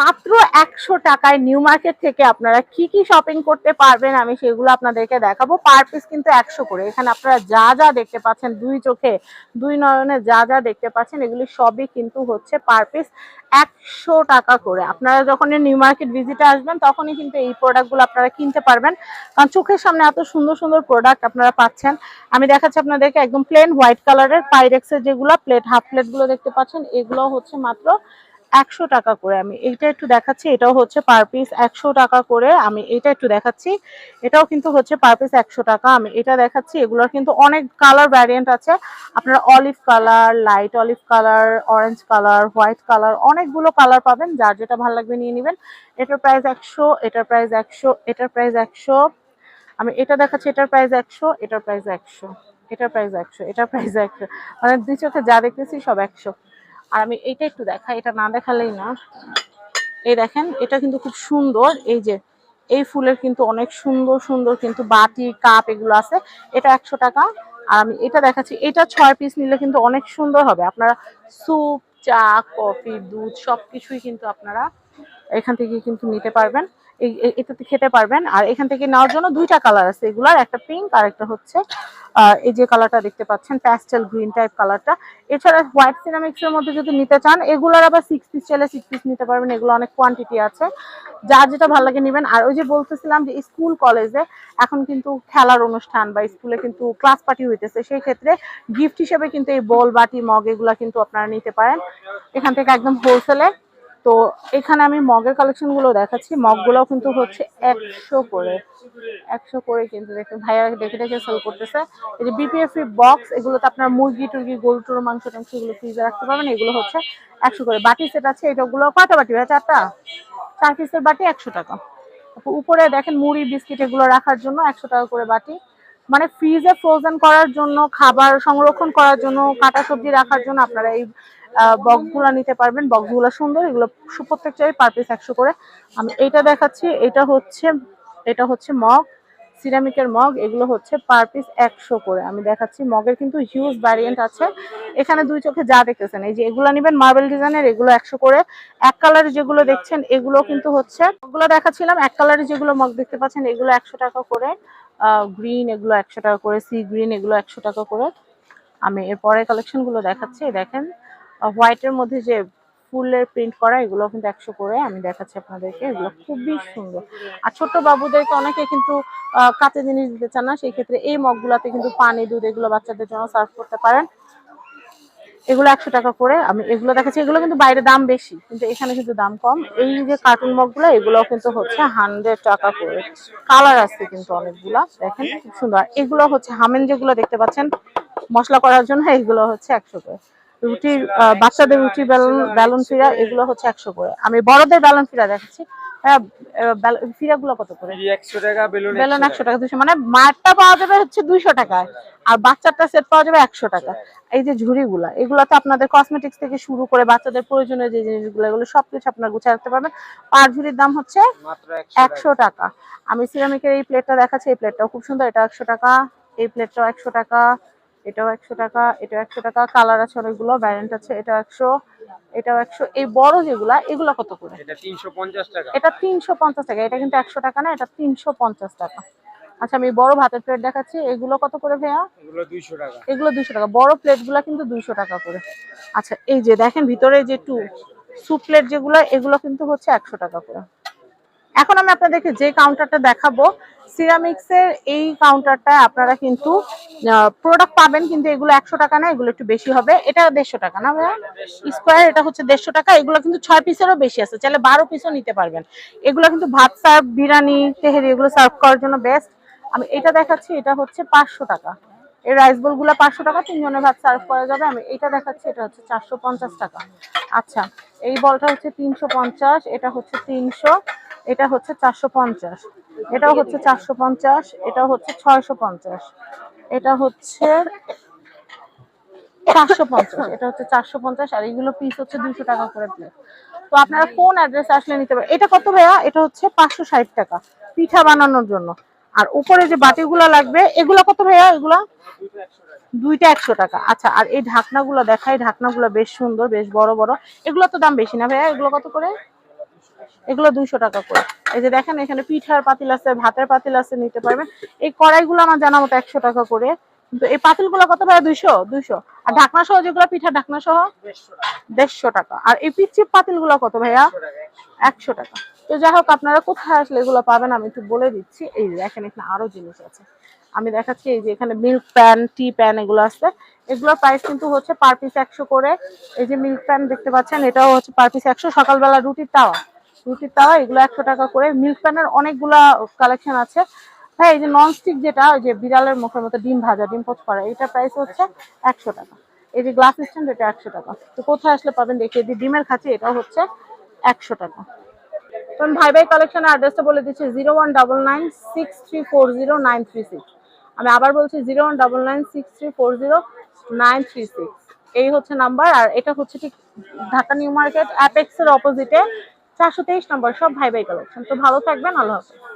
মাত্র একশো টাকায় নিউ মার্কেট থেকে আপনারা কি কি শপিং করতে পারবেন আমি সেগুলো আপনাদেরকে দেখাবো। পার পিস কিন্তু একশো করে। এখানে আপনারা যা যা দেখতে পাচ্ছেন, দুই চোখে, দুই নয়নে যা যা দেখতে পাচ্ছেন, এগুলি সবই কিন্তু হচ্ছে পার পিস একশো টাকা করে। আপনারা যখন নিউ মার্কেট ভিজিটে আসবেন, তখনই কিন্তু এই প্রোডাক্টগুলো আপনারা কিনতে পারবেন। কারণ চোখের সামনে এত সুন্দর সুন্দর প্রোডাক্ট আপনারা পাচ্ছেন। আমি দেখাচ্ছি আপনাদেরকে একদম প্লেন হোয়াইট কালারের পাইরেক্সের যেগুলো প্লেট হাফ প্লেটগুলো দেখতে পাচ্ছেন, এগুলো হচ্ছে মাত্র একশো টাকা করে আমি এইটা একটু দেখাচ্ছি, এটাও হচ্ছে পার পিস একশো টাকা করে আমি এটা একটু দেখাচ্ছি, এটাও কিন্তু হচ্ছে পার পিস একশো টাকা, আমি এটা দেখাচ্ছি, এগুলোর কিন্তু অনেক কালার ভ্যারিয়েন্ট আছে, আপনারা olive colour light olive colour orange colour white colour অনেকগুলো কালার পাবেন, যার যেটা ভালো লাগবে নিয়ে নেবেন, এটার প্রাইস একশো, এটার প্রাইস একশো, এটার প্রাইস একশো, আমি এটা দেখাচ্ছি, এটার প্রাইস একশো, এটার প্রাইস একশো, এটার প্রাইস একশো, এটার প্রাইস একশো মানে দুই চোখে যা দেখতেছি সব একশো। আর আমি এইটা একটু দেখা এটা না দেখালেই না। এই দেখেন, এটা কিন্তু খুব সুন্দর। এই যে, এই ফুলের কিন্তু অনেক সুন্দর সুন্দর কিন্তু বাটি, কাপ এগুলো আছে। এটা একশো টাকা। আর আমি এটা দেখাচ্ছি, এটা ছয় পিস নিলে কিন্তু অনেক সুন্দর হবে। আপনারা স্যুপ চা, কফি, দুধ সব কিছুই কিন্তু আপনারা এখান থেকে কিন্তু নিতে পারবেন। এটাতে খেতে পারবেন। আর এখান থেকে নেওয়ার জন্য দুইটা কালার আছে, এগুলার, একটা পিঙ্ক আর একটা হচ্ছে এই যে কালারটা দেখতে পাচ্ছেন প্যাস্টেল গ্রিন টাইপ কালারটা এছাড়া হোয়াইট সিরামিক্স এর মধ্যে যদি নিতে চান, এগুলার আবার সিক্স পিস চাইলে সিক্স পিস নিতে পারবেন, এগুলো অনেক কোয়ান্টিটি আছে। যার যেটা ভালো লাগে নেবেন। আর ওই যে বলতেছিলাম যে স্কুল কলেজে এখন কিন্তু খেলার অনুষ্ঠান বা স্কুলে কিন্তু ক্লাস পার্টি হইতেছে, সেই ক্ষেত্রে গিফট হিসেবে কিন্তু এই বল, বাটি, মগ, এগুলা কিন্তু আপনারা নিতে পারেন। এখান থেকে একদম হোলসেলে তো এখানে আমি মগের কালেকশনগুলো দেখাচ্ছি। মগগুলো কিন্তু হচ্ছে একশো করে একশো করে কিন্তু দেখুন ভাইয়া দেখে দেখে সেল করতেছে। এই যে বিপিএফ বক্স এগুলোতে আপনার মুরগি, টুরগি, গরু, টরু, মাংস টাংস এগুলো ফ্রিজে রাখতে পারবেন। এগুলো হচ্ছে একশো করে। বাটি সেট আছে এটাগুলো কয়টা বাটি ভাই চারটা? চার পিসের বাটি একশো টাকা। উপরে দেখেন মুড়ি, বিস্কিট এগুলো রাখার জন্য একশো টাকা করে বাটি। মানে ফ্রিজে ফ্রোজেন করার জন্য, খাবার সংরক্ষণ করার জন্য, কাটা সবজি রাখার জন্য আপনারা এই বক্সগুলো নিতে পারবেন। বক্সগুলো সুন্দর, এগুলো প্রত্যেকটাই পার পিস একশো করে। আমি এইটা দেখাচ্ছি, এটা হচ্ছে এটা হচ্ছে মগ সিরামিকের মগ, এগুলো হচ্ছে পার পিস একশো করে। আমি দেখাচ্ছি, মগের কিন্তু হিউজ ভ্যারিয়েন্ট আছে। এখানে দুই চোখে যা দেখতেছেন, এই যে এগুলো নেবেন মার্বেল ডিজাইনের এগুলো একশো করে। এক কালারের যেগুলো দেখছেন, এগুলো কিন্তু হচ্ছে ওগুলো দেখাচ্ছিলাম, এক কালারের যেগুলো মগ দেখতে পাচ্ছেন, এগুলো একশো টাকা করে। গ্রিন এগুলো একশো টাকা করে সি গ্রিন এগুলো একশো টাকা করে। আমি এর পরের কালেকশনগুলো দেখাচ্ছি দেখেন। হোয়াইটের মধ্যে যে ফুলের প্রিন্ট করা এগুলো কিন্তু একশো করে আমি দেখাচ্ছি আপনাদেরকে। এগুলো খুবই সুন্দর। আর ছোট বাবুদেরকে অনেকে কিন্তু কাঁচা জিনিস দিতে চান না সেই ক্ষেত্রে এই মগগুলাতে কিন্তু পানি, দুধ এগুলো বাচ্চাদের জন্য সার্ভ করতে পারেন। এগুলো একশো টাকা করে আমি এগুলো দেখাচ্ছি। এগুলো কিন্তু বাইরে দাম বেশি, কিন্তু এখানে কিন্তু দাম কম। এই যে কার্টুন মগগুলো এগুলো কিন্তু হচ্ছে হান্ড্রেড টাকা করে। কালার আসছে কিন্তু অনেকগুলা, দেখেন, খুব সুন্দর। এগুলো হচ্ছে হামেন যেগুলো দেখতে পাচ্ছেন, মশলা করার জন্য এগুলো হচ্ছে একশো করে। রুটির বাচ্চাদের রুটি বেলুন বেলুন ফিরা এগুলো হচ্ছে একশো করে। আমি বড়দের বেলুন ফিরা দেখাচ্ছি। গুলো কত করে? একশো টাকা বেলুন একশো টাকা। দুশো মানে পাওয়া যাবে হচ্ছে দুইশো টাকায় আর সেট পাওয়া যাবে একশো টাকা। এই যে ঝুড়িগুলা আপনাদের কসমেটিক্স থেকে শুরু করে বাচ্চাদের প্রয়োজনীয় যে জিনিসগুলো এগুলো সবকিছু আপনার গুছিয়ে রাখতে পারবেন। পার ঝুড়ির দাম হচ্ছে একশো টাকা। আমি সিরামিকের এই প্লেটটা দেখাচ্ছি এই প্লেটটাও খুব সুন্দর এটা একশো টাকা এই প্লেটটাও একশো টাকা। এটাও একশো টাকা এটাও একশো টাকা কালার আছে অনেকগুলো ব্যারেন্ট আছে এটা একশো এটাও একশো এই বড় যেগুলা এগুলো কত করে? এটা তিনশো পঞ্চাশ টাকা। এটা তিনশো পঞ্চাশ টাকা এটা কিন্তু একশো টাকা না এটা তিনশো পঞ্চাশ টাকা। আচ্ছা আমি বড় ভাতের প্লেট দেখাচ্ছি এগুলো কত করে ভাইয়া? এগুলো দুইশো টাকা। এগুলো দুইশো টাকা বড় প্লেটগুলা কিন্তু দুইশো টাকা করে। আচ্ছা এই যে দেখেন ভিতরে যে টু স্যুপ প্লেট যেগুলো এগুলো কিন্তু হচ্ছে একশো টাকা করে। এখন আমি আপনাদেরকে যে কাউন্টারটা দেখাবো সিরামিক্স এর এই কাউন্টারটা আপনারা কিন্তু প্রোডাক্ট পাবেন, কিন্তু এগুলো একশো টাকা না, এগুলো একটু বেশি হবে। এটা দেড়শো টাকা না ভাইয়া? স্কোয়ার এটা হচ্ছে দেড়শো টাকা। এগুলো কিন্তু ছয় পিসেরও বেশি আছে, চাইলে বারো পিসও নিতে পারবেন। এগুলো কিন্তু ভাত সার্ভ বিরিয়ানি, তেহেরি, এগুলো সার্ভ করার জন্য বেস্ট আমি এটা দেখাচ্ছি, এটা হচ্ছে পাঁচশো টাকা। এই রাইস বোলগুলো পাঁচশো টাকা, তিনজনের ভাত সার্ভ করা যাবে। আমি এটা দেখাচ্ছি, এটা হচ্ছে চারশো পঞ্চাশ টাকা। আচ্ছা এই বলটা হচ্ছে তিনশো পঞ্চাশ, এটা হচ্ছে তিনশো। এটা হচ্ছে চারশো পঞ্চাশ। এটাও হচ্ছে চারশো পঞ্চাশ এটা হচ্ছে ছয়শো পঞ্চাশ। এটা হচ্ছে চারশো পঞ্চাশ, এটা হচ্ছে চারশো পঞ্চাশ, আর এইগুলো পিস হচ্ছে দুইশো টাকা করে প্লেট তো আপনারা কোন অ্যাড্রেস আসলে নিতে পারেন এটা কত ভাইয়া? এটা হচ্ছে পাঁচশো ষাট টাকা পিঠা বানানোর জন্য। আর উপরে যে বাটিগুলো লাগবে, এগুলো কত ভাইয়া এগুলা? দুইটা একশো টাকা। আচ্ছা আর এই ঢাকনাগুলো দেখাই, ঢাকনাগুলো বেশ সুন্দর, বেশ বড় বড়। এগুলো তো দাম বেশি না ভাইয়া? এগুলো কত করে? এগুলো দুইশো টাকা করে। এই যে দেখেন এখানে পিঠার পাতিল আছে ভাতের পাতিল আছে নিতে পারবেন। এই কড়াইগুলো আমার জানা মতো একশো টাকা করে। কিন্তু এই পাতিলগুলো কত ভাই দুইশো? দুইশো? আর ঢাকনা সহ যেগুলো পিঠা ঢাকনা সহ দেড়শো টাকা। আর এই পিচিপ পাতিলগুলো কত ভাইয়া? একশো টাকা তো যাই হোক আপনারা কোথায় আসলে এগুলো পাবেন আমি একটু বলে দিচ্ছি। এই যে দেখেন এখানে আরও জিনিস আছে। আমি দেখাচ্ছি এই যে এখানে মিল্ক প্যান টি প্যান এগুলো আছে। এগুলোর প্রাইস কিন্তু হচ্ছে পার পিস একশো করে। এই যে মিল্ক প্যান দেখতে পাচ্ছেন এটাও হচ্ছে পার পিস একশো। সকালবেলা রুটির তাওয়া। রুটির তাওয়া, এগুলো একশো টাকা করে। মিল্ক প্যানের অনেকগুলা কালেকশন আছে। হ্যাঁ এই যে ননস্টিক যেটা, ওই যে বিড়ালের মুখের মতো ডিম ভাজা, ডিম পোচ করা এটা প্রাইস হচ্ছে একশো টাকা। এই যে গ্লাস স্ট্যান্ড এটা একশো টাকা। তো কোথায় আসলে পাবেন দেখিয়ে দিই ডিমের খাঁচি এটা হচ্ছে একশো টাকা। তখন ভাই ভাই কালেকশনের অ্যাড্রেসটা বলে দিচ্ছি zero one double nine six three four zero nine three six আমি আবার বলছি zero one double nine six three four zero nine three six এই হচ্ছে নাম্বার আর এটা হচ্ছে ঠিক ঢাকা নিউ মার্কেট, অ্যাপেক্সের অপোজিটে চারশো তেইশ নম্বর সব ভাই ভাই কালেকশন তো ভালো থাকবেন আল্লাহ হাফেজ।